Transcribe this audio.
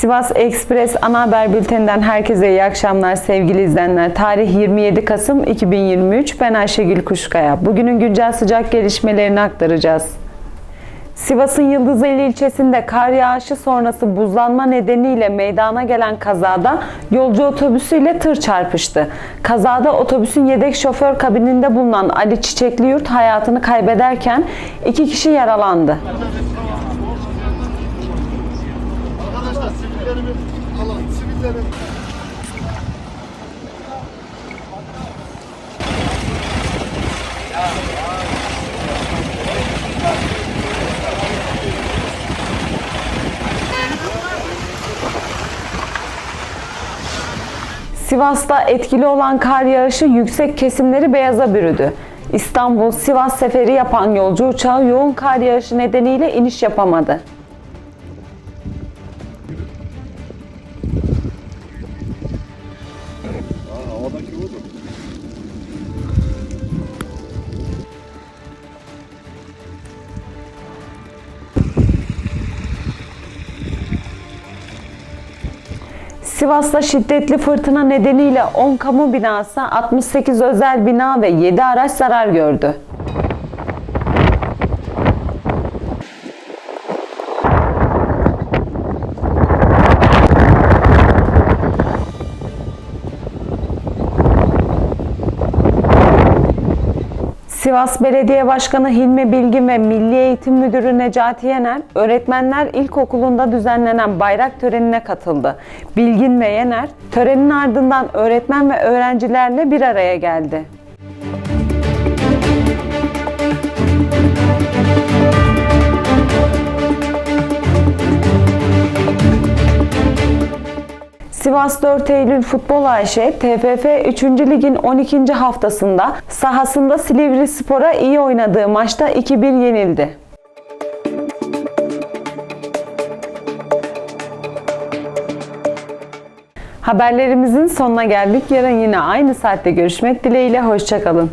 Sivas Ekspres ana haber bülteninden herkese iyi akşamlar sevgili izleyenler. Tarih 27 Kasım 2023. Ben Ayşegül Kuşkaya. Bugünün güncel sıcak gelişmelerini aktaracağız. Sivas'ın Yıldızeli ilçesinde kar yağışı sonrası buzlanma nedeniyle meydana gelen kazada yolcu otobüsüyle tır çarpıştı. Kazada otobüsün yedek şoför kabininde bulunan Ali Çiçekliyurt hayatını kaybederken iki kişi yaralandı. Sivas'ta etkili olan kar yağışı yüksek kesimleri beyaza bürüdü. İstanbul-Sivas seferi yapan yolcu uçağı yoğun kar yağışı nedeniyle iniş yapamadı. Havadaki budur. Sivas'ta şiddetli fırtına nedeniyle 10 kamu binası, 68 özel bina ve 7 araç zarar gördü. Sivas Belediye Başkanı Hilmi Bilgin ve Milli Eğitim Müdürü Necati Yener, öğretmenler ilkokulunda düzenlenen bayrak törenine katıldı. Bilgin ve Yener, törenin ardından öğretmen ve öğrencilerle bir araya geldi. Sivas 4 Eylül Futbol AŞ, TFF 3. Lig'in 12. haftasında sahasında Silivri Spor'a iyi oynadığı maçta 2-1 yenildi. Haberlerimizin sonuna geldik. Yarın yine aynı saatte görüşmek dileğiyle. Hoşçakalın.